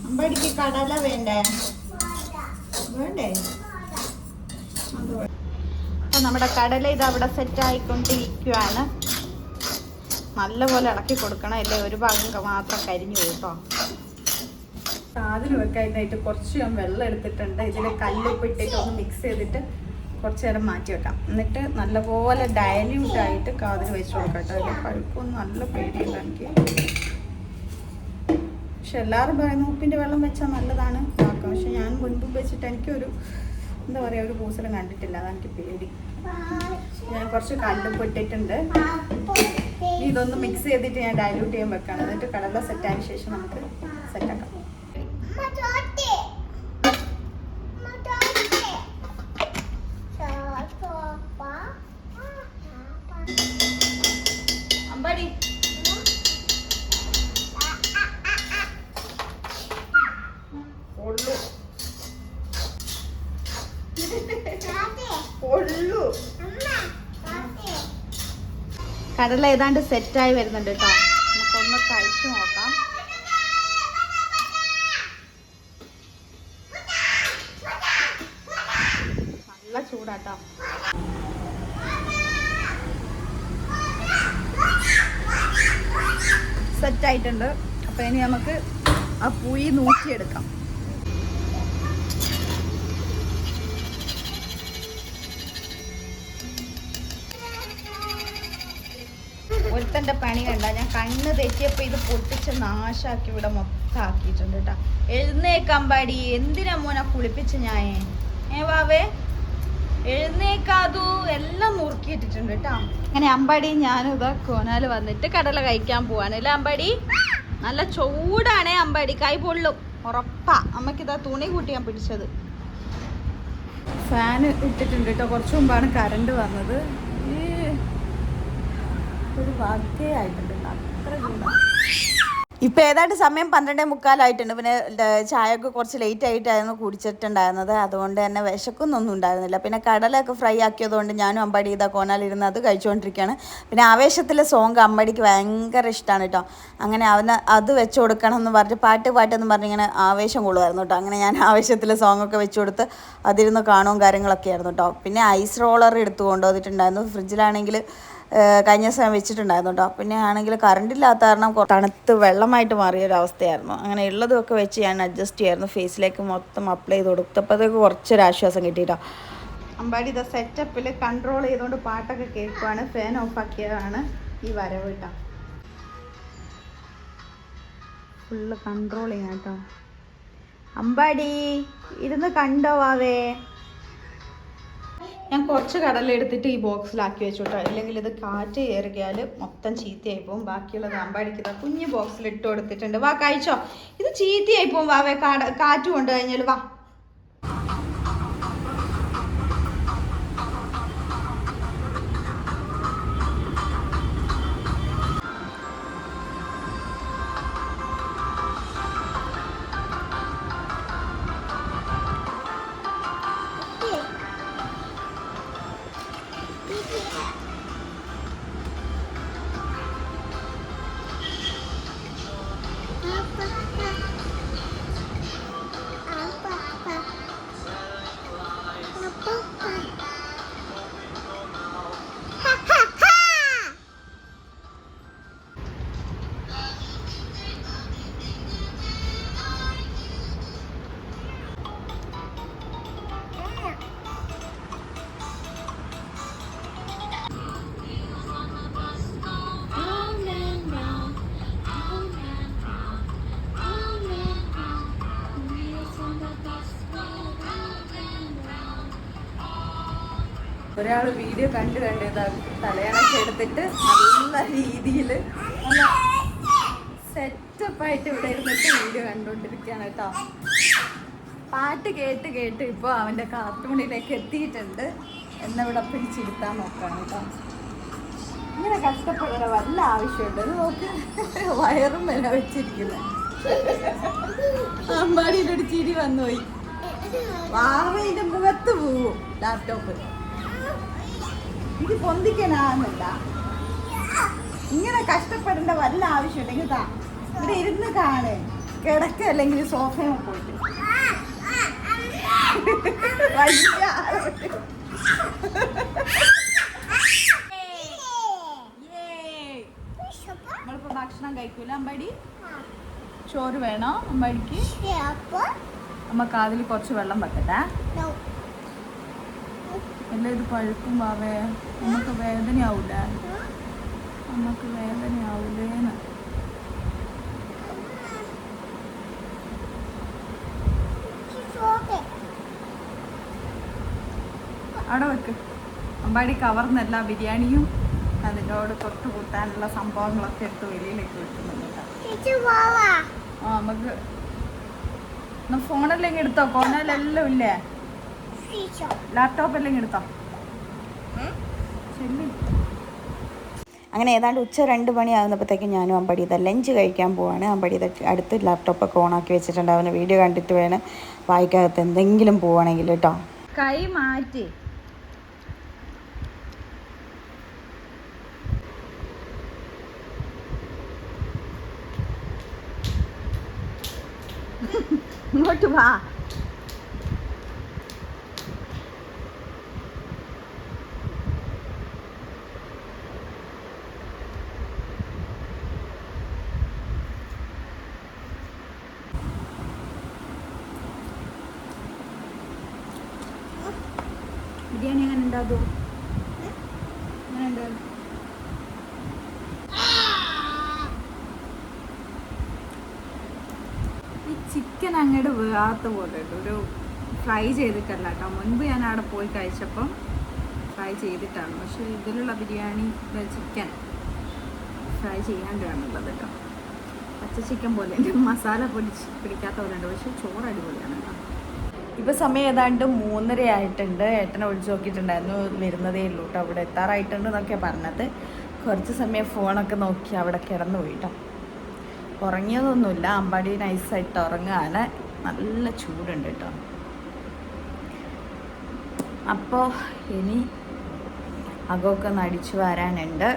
അമ്പടിക്ക് കടല വേണ്ടേ? വേണ്ടേ? നമ്മുടെ കടല ഇത് അവിടെ സെറ്റ് ആയിക്കൊണ്ടിരിക്കുകയാണ് നല്ലപോലെ ഇളക്കി കൊടുക്കണം. അല്ലേ? ഒരു ഭാഗം മാത്രം കരിഞ്ഞു കേട്ടോ കാതിൽ വെക്കാനായിട്ട് കുറച്ച് ഞാൻ വെള്ളം എടുത്തിട്ടുണ്ട്. ഇതിൽ കല്ലുപ്പ് ഇട്ടിട്ട് ഒന്ന് മിക്സ് ചെയ്തിട്ട് കുറച്ച് നേരം മാറ്റി വെക്കാം. എന്നിട്ട് നല്ലപോലെ ഡയല്യൂട്ട് ആയിട്ട് കാതിൽ വെച്ച് കൊടുക്കട്ടെ കേട്ടോ അതിൽ പഴുപ്പൊന്നും നല്ല പേടിയില്ല എനിക്ക്. പക്ഷെ എല്ലാവരും പറയുന്നു ഉപ്പിന്റെ വെള്ളം വെച്ചാൽ നല്ലതാണ്. പക്ഷെ ഞാൻ മുൻപ് വെച്ചിട്ട് എനിക്കൊരു എന്താ പറയുക ഒരു പൂസലും കണ്ടിട്ടില്ല. അതെനിക്ക് പേടി. ഞാൻ കുറച്ച് കല്ലും പൊട്ടിട്ടുണ്ട് ഇതൊന്ന് മിക്സ് ചെയ്തിട്ട് ഞാൻ ഡയലൂട്ട് ചെയ്യാൻ വെക്കാണ്. എന്നിട്ട് കടല സെറ്റ് ആയ ശേഷം നമുക്ക് സെറ്റാക്കാം അമ്പാടി. ha പൊള്ളു [LAUGHS] കടല ഏതാണ്ട് സെറ്റായി വരുന്നുണ്ട് കേട്ടോ. നമുക്കൊന്ന് കഴിച്ചു നോക്കാം. നല്ല ചൂടാട്ടോ. സെറ്റായിട്ടുണ്ട് അപ്പൊ ഇനി നമുക്ക് ആ പൂയി നൂറ്റിയെടുക്കാം. ഒരുത്തന്റെ പണി കണ്ട ഞാൻ കണ്ണ് തെറ്റിയപ്പോ ഇത് പൊട്ടിച്ച് നാശാക്കി ഇവിടെ മൊത്തം ആക്കിയിട്ടുണ്ട് കേട്ടാ എഴുന്നേക്കമ്പാടി എന്തിനാ മോനെ കുളിപ്പിച്ച് ഞാൻ ഏ വാവേ? എഴുന്നേക്കാതു. എല്ലാം നുറുക്കിയിട്ടിട്ടുണ്ട് കേട്ടോ അങ്ങനെ അമ്പാടി ഞാനും ഇതാ കോനാല് വന്നിട്ട് കടല കഴിക്കാൻ പോവാണ്. അല്ലേ അമ്പാടി? നല്ല ചൂടാണേ അമ്പാടി കൈ പൊള്ളും. ഉറപ്പാ. അമ്മക്കിതാ തുണി കൂട്ടി ഞാൻ പിടിച്ചത്. ഫാൻ ഇട്ടിട്ടുണ്ട് കേട്ടോ കുറച്ച് മുമ്പാണ് കറണ്ട് വന്നത്. ഒരു ആയിട്ടുണ്ട്. ഇപ്പൊ ഏതാണ്ട് സമയം പന്ത്രണ്ടേ മുക്കാലായിട്ടുണ്ട്. പിന്നെ ചായ ഒക്കെ കുറച്ച് ലേറ്റ് ആയിട്ടായിരുന്നു കുടിച്ചിട്ടുണ്ടായിരുന്നത്. അതുകൊണ്ട് തന്നെ വിശക്കൊന്നും ഉണ്ടായിരുന്നില്ല. പിന്നെ കടലൊക്കെ ഫ്രൈ ആക്കിയതുകൊണ്ട് ഞാനും അമ്പടി ഇതാ കോനാലിരുന്ന് അത് കഴിച്ചുകൊണ്ടിരിക്കുകയാണ് പിന്നെ ആവേശത്തിലെ സോങ് അമ്പാടിക്ക് ഭയങ്കര ഇഷ്ടമാണ് കേട്ടോ അങ്ങനെ അവന് അത് വെച്ച് കൊടുക്കണം എന്ന് പറഞ്ഞ് പാട്ട് പാട്ടെന്ന് പറഞ്ഞ് ഇങ്ങനെ ആവേശം കൊള്ളുമായിരുന്നു കേട്ടോ അങ്ങനെ ഞാൻ ആവേശത്തിലെ സോങ് ഒക്കെ വെച്ച് കൊടുത്ത് അതിരുന്ന് കാണുകയും കാര്യങ്ങളൊക്കെ ആയിരുന്നു കേട്ടോ പിന്നെ ഐസ് റോളർ എടുത്തു കൊണ്ടുവന്നിട്ടുണ്ടായിരുന്നു. ഫ്രിഡ്ജിലാണെങ്കിൽ കഴിഞ്ഞ ദിവസം വെച്ചിട്ടുണ്ടായിരുന്നു കേട്ടോ. പിന്നെ ആണെങ്കിൽ കറണ്ട് ഇല്ലാത്ത കാരണം തണുത്ത് വെള്ളമായിട്ട് മാറിയ ഒരു അവസ്ഥയായിരുന്നു. അങ്ങനെ ഉള്ളതൊക്കെ വെച്ച് ഞാൻ അഡ്ജസ്റ്റ് ചെയ്യായിരുന്നു. ഫേസിലേക്ക് മൊത്തം അപ്ലൈ ചെയ്ത് കൊടുത്തപ്പോഴത്തേക്ക് കുറച്ചൊരു ആശ്വാസം കിട്ടിയിട്ടോ അമ്പാടി ഇത് സെറ്റപ്പിൽ കൺട്രോൾ ചെയ്തുകൊണ്ട് പാട്ടൊക്കെ കേൾക്കുവാണ്. ഫാൻ ഓഫ് ആക്കിയതാണ് ഈ വരവ് കേട്ടോ. ഫുള്ള് കൺട്രോൾ ചെയ്യാം കേട്ടോ. അമ്പാടി ഇരുന്ന് കണ്ടോ വാവേ? ഞാൻ കുറച്ച് കടല എടുത്തിട്ട് ഈ ബോക്സിലാക്കി വെച്ചു കേട്ടോ ഇല്ലെങ്കിൽ ഇത് കാറ്റ് കയറിയാൽ മൊത്തം ചീത്തയായി പോകും. ബാക്കിയുള്ളത് അമ്പാടിക്ക് ഇതാ കുഞ്ഞ് ബോക്സിൽ ഇട്ട് കൊടുത്തിട്ടുണ്ട്. വാ കഴിച്ചോ. ഇത് ചീത്തയായി പോകും. വാവേ കാറ്റ് കൊണ്ടു കഴിഞ്ഞാൽ വാ. ഒരാൾ വീഡിയോ കണ്ടു കണ്ട് തലയണൊക്കെ എടുത്തിട്ട് നല്ല രീതിയിൽ നല്ല സെറ്റപ്പായിട്ട് ഇവിടെ ഇരുന്നിട്ട് വീഡിയോ കണ്ടുകൊണ്ടിരിക്കുകയാണ് കേട്ടോ. പാട്ട് കേട്ട് കേട്ട് ഇപ്പോൾ അവന്റെ കാർട്ടൂണിലേക്ക് എത്തിയിട്ടുണ്ട്. എന്നിവിടെ പിടിച്ചിരുത്താൻ നോക്കാണ് കേട്ടോ. ഇങ്ങനെ കഷ്ടപ്പെടുന്ന വല്ല ആവശ്യമുണ്ട്? അത് നോക്ക്. വയറും വില വെച്ചിരിക്കുന്നത് അമ്പാടിയുടെ ഒരു ചിരി വന്നുപോയി. വാവയുടെ മുഖത്ത് പോവും ലാപ്ടോപ്പ് ഇത് പൊന്തിക്കാനാകുന്നില്ല ഇങ്ങനെ കഷ്ടപ്പെടേണ്ട വല്ല ആവശ്യമുണ്ടെങ്കിൽ താ ഇവിടെ ഇരുന്ന് കാണ്. കിടക്ക അല്ലെങ്കിൽ സോഫയിൽ പോയിട്ട്. നമ്മളിപ്പോ ഭക്ഷണം കഴിക്കൂല അമ്പടി? ചോറ് വേണോ അമ്പടിക്ക്? അമ്മ കാതിൽ കുറച്ച് വെള്ളം വെക്കട്ടെ. എല്ലാം ഇത് പഴുക്കും ബാവേ നമുക്ക് വേദനയാവൂലേ. നമുക്ക് വേദനയാവൂലേന്ന്. അവിടെ വെക്ക്. അമ്പാടി കവർന്നല്ല ബിരിയാണിയും അതിനോട് തൊട്ട് കൂട്ടാനുള്ള സംഭവങ്ങളൊക്കെ എടുത്ത് വെളിയിലേക്ക് വെക്കുന്നുണ്ട്. ആ നമുക്ക്. ഫോണെല്ലാം എടുത്തോ? ഫോണിലെല്ലാം ഇല്ലേ? ലാപ്ടോപ്പ് എല്ലാം എടുത്തോ? അങ്ങനെ ഏതാണ്ട് ഉച്ച രണ്ട് മണിയാകുന്നപ്പോഴത്തേക്കും ഞാനും അമ്പടിയത് ലഞ്ച് കഴിക്കാൻ പോവാണ്. അമ്പടിയത് അടുത്ത് ലാപ്ടോപ്പൊക്കെ ഓണാക്കി വെച്ചിട്ടുണ്ട്. അവന് വീഡിയോ കണ്ടിട്ട് വേണം വായിക്കകത്ത് എന്തെങ്കിലും പോവാണെങ്കിൽ കേട്ടോ. കൈ മാറ്റി. ഇങ്ങോട്ട് വാ. ഉണ്ടാകും ചിക്കൻ അങ്ങോട്ട് വേകാത്ത പോലെ ഒരു ഫ്രൈ ചെയ്തിട്ടല്ല കേട്ടോ. മുൻപ് ഞാൻ അവിടെ പോയി കഴിച്ചപ്പം ഫ്രൈ ചെയ്തിട്ടാണ്. പക്ഷെ ഇതിലുള്ള ബിരിയാണി ചിക്കൻ ഫ്രൈ ചെയ്യാണ്ടാണുള്ളത് കേട്ടോ. പച്ച ചിക്കൻ പോലെ. മസാല പൊടി പിടിക്കാത്ത പോലെ ഉണ്ട്. പക്ഷെ ചോറ് അടിപൊളിയാണ് കേട്ടോ. ഇപ്പൊ സമയം ഏതാണ്ട് മൂന്നര ആയിട്ടുണ്ട്. ഏട്ടനെ വിളിച്ചു നോക്കിയിട്ടുണ്ടായിരുന്നു വരുന്നതേ ഉള്ളൂ കേട്ടോ. അവിടെ എത്താറായിട്ടുണ്ട് എന്നൊക്കെയാ പറഞ്ഞത്. കുറച്ച് സമയം ഫോണൊക്കെ നോക്കി അവിടെ കിടന്നു പോയിട്ടോ ഉറങ്ങിയതൊന്നുമില്ല. അമ്പാടി നൈസായിട്ട് ഉറങ്ങാന് നല്ല ചൂടുണ്ട് കേട്ടോ. അപ്പോ ഇനി അകമൊക്കെ ഒന്ന് അടിച്ചു വരാനുണ്ട്.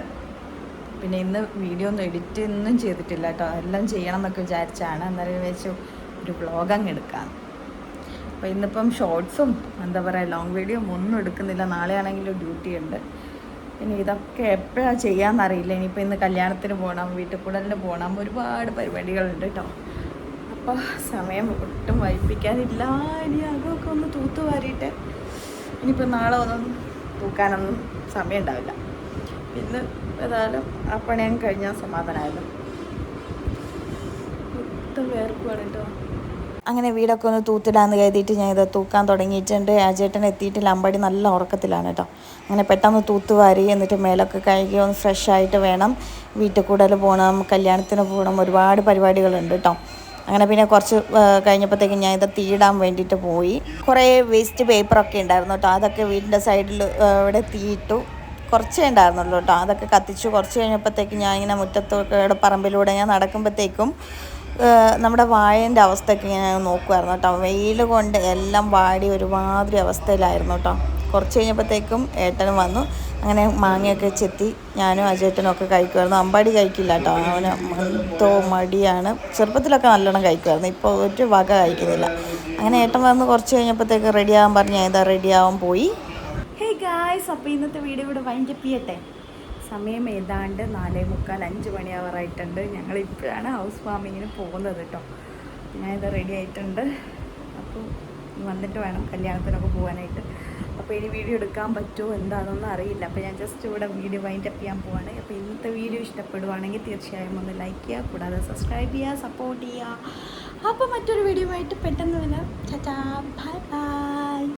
പിന്നെ ഇന്ന് വീഡിയോ ഒന്നും എഡിറ്റ് ഒന്നും ചെയ്തിട്ടില്ല കേട്ടോ. എല്ലാം ചെയ്യണം എന്നൊക്കെ വിചാരിച്ചാണ്. എന്നാലും വെച്ച് ഒരു വ്ളോഗ് അങ്ങ് എടുക്കാം. അപ്പോൾ ഇന്നിപ്പം ഷോർട്സും എന്താ പറയുക ലോങ് വീഡിയോ ഒന്നും എടുക്കുന്നില്ല. നാളെ ആണെങ്കിലും ഡ്യൂട്ടി ഉണ്ട്. ഇനി ഇതൊക്കെ എപ്പോഴാണ് ചെയ്യാമെന്നറിയില്ല ഇനിയിപ്പോൾ ഇന്ന് കല്യാണത്തിന് പോകണം വീട്ടിൽ കൂടലിന് പോകണം ഒരുപാട് പരിപാടികളുണ്ട് കേട്ടോ അപ്പോൾ സമയം ഒട്ടും വൈപ്പിക്കാനില്ല. ഇനി അതൊക്കെ ഒന്ന് തൂത്ത് വാരിയിട്ട് ഇനിയിപ്പോൾ നാളെ ഒന്നും തൂക്കാനൊന്നും സമയം ഉണ്ടാവില്ല. പിന്നെ ഏതായാലും ആ പണിയാൻ കഴിഞ്ഞാൽ സമാധാനമായാലും ഒട്ടും വേർക്കുവാണ് കേട്ടോ അങ്ങനെ വീടൊക്കെ ഒന്ന് തൂത്തിടാന്ന് കരുതിയിട്ട് ഞാൻ ഇത് തൂക്കാൻ തുടങ്ങിയിട്ടുണ്ട്. ആ ചേട്ടൻ എത്തിയിട്ടില്ല അമ്പടി നല്ല ഉറക്കത്തിലാണ് കേട്ടോ അങ്ങനെ പെട്ടെന്ന് തൂത്ത് വാരി എന്നിട്ട് മേലൊക്കെ കഴുകി ഒന്ന് ഫ്രഷ് ആയിട്ട് വേണം. വീട്ടിൽ കൂടുതൽ പോകണം കല്യാണത്തിന് പോകണം ഒരുപാട് പരിപാടികളുണ്ട് കേട്ടോ അങ്ങനെ പിന്നെ കുറച്ച് കഴിഞ്ഞപ്പോഴത്തേക്കും ഞാൻ ഇത് തീയിടാൻ വേണ്ടിയിട്ട് പോയി. കുറേ വേസ്റ്റ് പേപ്പറൊക്കെ ഉണ്ടായിരുന്നു കേട്ടോ അതൊക്കെ വീടിന്റെ സൈഡിൽ ഇവിടെ തീയിട്ടു. കുറച്ചേ ഉണ്ടായിരുന്നുള്ളൂ കേട്ടോ അതൊക്കെ കത്തിച്ചു. കുറച്ച് കഴിഞ്ഞപ്പോഴത്തേക്കും ഞാൻ ഇങ്ങനെ മുറ്റത്തൊക്കെ പറമ്പിലൂടെ ഞാൻ നടക്കുമ്പോഴത്തേക്കും നമ്മുടെ വാഴേന്റെ അവസ്ഥയൊക്കെ ഇങ്ങനെ നോക്കുമായിരുന്നു കേട്ടോ. വെയിൽ കൊണ്ട് എല്ലാം വാടി ഒരുമാതിരി അവസ്ഥയിലായിരുന്നു കേട്ടോ. കുറച്ച് കഴിഞ്ഞപ്പോഴത്തേക്കും ഏട്ടനും വന്നു. അങ്ങനെ മാങ്ങയൊക്കെ ചെത്തി ഞാനും അജേട്ടനും ഒക്കെ കഴിക്കുമായിരുന്നു അമ്പാടി കഴിക്കില്ല കേട്ടോ. അവന് എന്തോ മടിയാണ്. ചെറുപ്പത്തിലൊക്കെ നല്ലോണം കഴിക്കുമായിരുന്നു ഇപ്പോൾ ഒരു വക കഴിക്കുന്നില്ല. അങ്ങനെ ഏട്ടൻ വന്ന് കുറച്ച് കഴിഞ്ഞപ്പോഴത്തേക്ക് റെഡിയാകാൻ പറഞ്ഞ് ഏതാ റെഡിയാവാൻ പോയി? ഹേ ഗായ്സ് അപ്പോൾ ഇന്നത്തെ വീഡിയോ ഇവിടെ വൈൻഡപ്പ് ചെയ്യട്ടെ? സമയം ഏതാണ്ട് നാലേ മുക്കാൽ അഞ്ച് മണിയാവാറായിട്ടുണ്ട്. ഞങ്ങൾ ഇപ്പോഴാണ് ഹൗസ് വാമിങ്ങിന് പോകുന്നത് കേട്ടോ ഞാനിത് റെഡി ആയിട്ടുണ്ട്. അപ്പോൾ വന്നിട്ട് വേണം കല്യാണത്തിനൊക്കെ പോകാനായിട്ട് അപ്പോൾ ഇനി വീഡിയോ എടുക്കാൻ പറ്റുമോ എന്താണെന്നൊന്നും അറിയില്ല. അപ്പോൾ ഞാൻ ജസ്റ്റ് ഇവിടെ വീഡിയോ വൈൻഡ് അപ്പ് ചെയ്യാൻ പോവാണ്. അപ്പോൾ ഇന്നത്തെ വീഡിയോ ഇഷ്ടപ്പെടുവാണെങ്കിൽ തീർച്ചയായും ഒന്ന് ലൈക്ക് ചെയ്യുക കൂടാതെ സബ്സ്ക്രൈബ് ചെയ്യുക സപ്പോർട്ട് ചെയ്യുക. അപ്പോൾ മറ്റൊരു വീഡിയോ ആയിട്ട് പെട്ടെന്ന് വരാം. ചാ ബൈ ബൈ